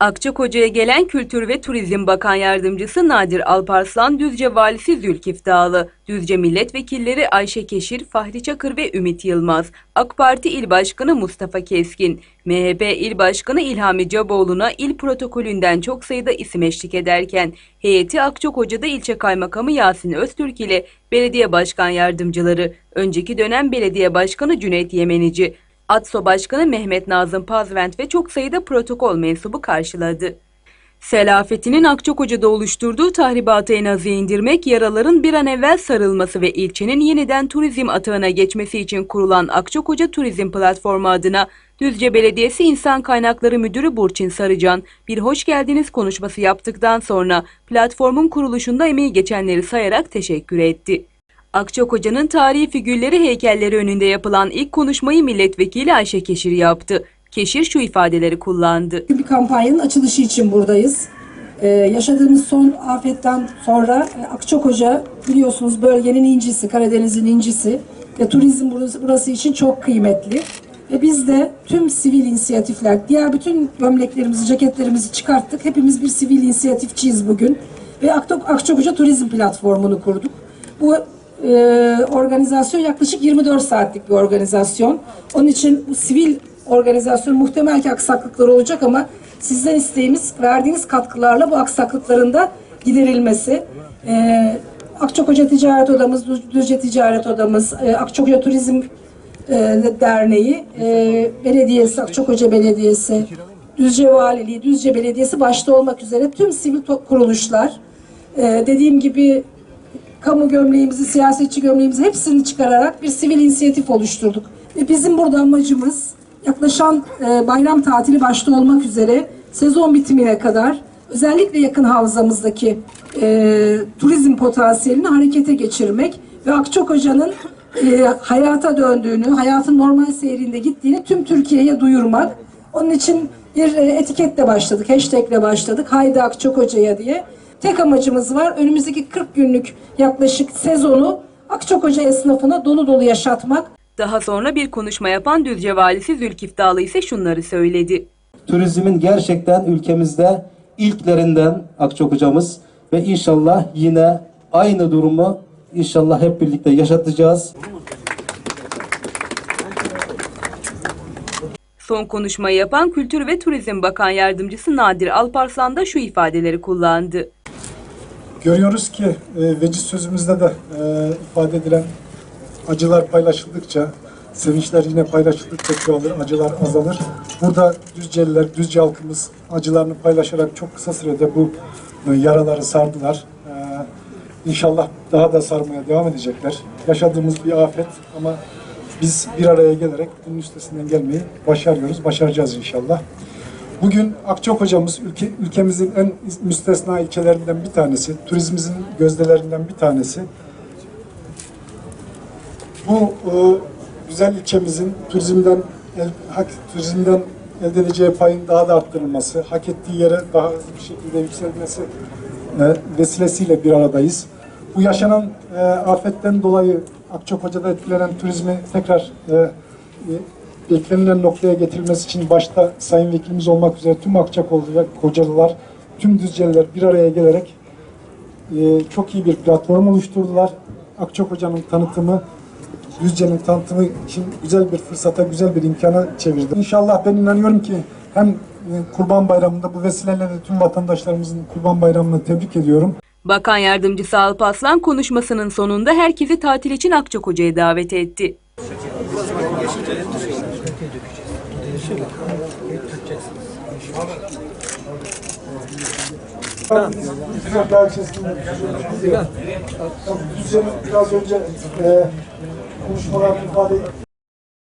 Akçakoca'ya gelen Kültür ve Turizm Bakan Yardımcısı Nadir Alparslan, Düzce Valisi Zülkif Dağlı, Düzce Milletvekilleri Ayşe Keşir, Fahri Çakır ve Ümit Yılmaz, AK Parti İl Başkanı Mustafa Keskin, MHP İl Başkanı İlhami Caboğlu'na il protokolünden çok sayıda isim eşlik ederken, heyeti Akçakoca'da ilçe kaymakamı Yasin Öztürk ile belediye başkan yardımcıları, önceki dönem belediye başkanı Cüneyt Yemenici, ATSO Başkanı Mehmet Nazım Pazvent ve çok sayıda protokol mensubu karşıladı. Sel afetinin Akçakoca'da oluşturduğu tahribatı en aza indirmek, yaraların bir an evvel sarılması ve ilçenin yeniden turizm atağına geçmesi için kurulan Akçakoca Turizm Platformu adına Düzce Belediyesi İnsan Kaynakları Müdürü Burçin Sarıcan bir hoş geldiniz konuşması yaptıktan sonra platformun kuruluşunda emeği geçenleri sayarak teşekkür etti. Akçakoca'nın tarihi figürleri heykelleri önünde yapılan ilk konuşmayı milletvekili Ayşe Keşir yaptı. Keşir şu ifadeleri kullandı. bir kampanyanın açılışı için buradayız. Ee, yaşadığımız son afetten sonra e, Akçakoca biliyorsunuz bölgenin incisi, Karadeniz'in incisi ve turizm burası, burası için çok kıymetli. Ve biz de tüm sivil inisiyatifler, diğer bütün gömleklerimizi, ceketlerimizi çıkarttık. Hepimiz bir sivil inisiyatifçiyiz bugün. Ve Akçakoca Turizm Platformu'nu kurduk. Bu e, organizasyon yaklaşık 24 saatlik bir organizasyon. Onun için bu sivil organizasyon muhtemel ki aksaklıklar olacak ama sizden isteğimiz verdiğiniz katkılarla bu aksaklıkların da giderilmesi. E, Akçakoca Ticaret Odamız, Düz- Düzce Ticaret Odamız, e, Akçakoca Turizm e, Derneği, e, Belediyesi, Akçakoca Belediyesi, Düzce Valiliği, Düzce Belediyesi başta olmak üzere tüm sivil kuruluşlar, e, dediğim gibi kamu gömleğimizi, siyasetçi gömleğimizi hepsini çıkararak bir sivil inisiyatif oluşturduk. Ve bizim burada amacımız yaklaşan e, bayram tatili başta olmak üzere sezon bitimine kadar özellikle yakın havzamızdaki e, turizm potansiyelini harekete geçirmek ve Akçakoca'nın e, hayata döndüğünü, hayatın normal seyrinde gittiğini tüm Türkiye'ye duyurmak. Onun için bir e, etiketle başladık, hashtagle başladık. Haydi Akçakoca'ya diye. Tek amacımız var. Önümüzdeki 40 günlük yaklaşık sezonu Akçakoca esnafına dolu dolu yaşatmak. Daha sonra bir konuşma yapan Düzce Valisi Zülkif Dağlı ise şunları söyledi. turizmin gerçekten ülkemizde ilklerinden Akçakoca'mız ve inşallah yine aynı durumu inşallah hep birlikte yaşatacağız. Son konuşmayı yapan Kültür ve Turizm Bakan Yardımcısı Nadir Alparslan da şu ifadeleri kullandı. Görüyoruz ki e, veciz sözümüzde de e, ifade edilen acılar paylaşıldıkça, sevinçler yine paylaşıldıkça çoğalır, acılar azalır. Burada Düzceliler, Düzce halkımız acılarını paylaşarak çok kısa sürede bu e, yaraları sardılar. E, İnşallah daha da sarmaya devam edecekler. Yaşadığımız bir afet ama biz bir araya gelerek bunun üstesinden gelmeyi başarıyoruz, başaracağız inşallah. Bugün Akçakoca'mız ülke, ülkemizin en müstesna ilçelerinden bir tanesi, turizmimizin gözdelerinden bir tanesi. Bu e, güzel ilçemizin turizmden el, hak, turizmden elde edeceği payın daha da arttırılması, hak ettiği yere daha hızlı bir şekilde yükselmesi e, vesilesiyle bir aradayız. Bu yaşanan e, afetten dolayı Akçakoca'da etkilenen turizmi tekrar e, e, beklenilen noktaya getirilmesi için başta Sayın Vekilimiz olmak üzere tüm Akçakocalılar, tüm Düzceliler bir araya gelerek e, çok iyi bir platform oluşturdular. Akçakoca'nın tanıtımı, Düzce'nin tanıtımı için güzel bir fırsata, güzel bir imkana çevirdi. İnşallah ben inanıyorum ki hem e, Kurban Bayramı'nda bu vesileyle de tüm vatandaşlarımızın Kurban Bayramı'nı tebrik ediyorum. Bakan Yardımcısı Alparslan konuşmasının sonunda herkesi tatil için Akçakoca'ya davet etti. Biraz daha içerisinde Düzce'nin biraz önce e, konuşmalarda ifade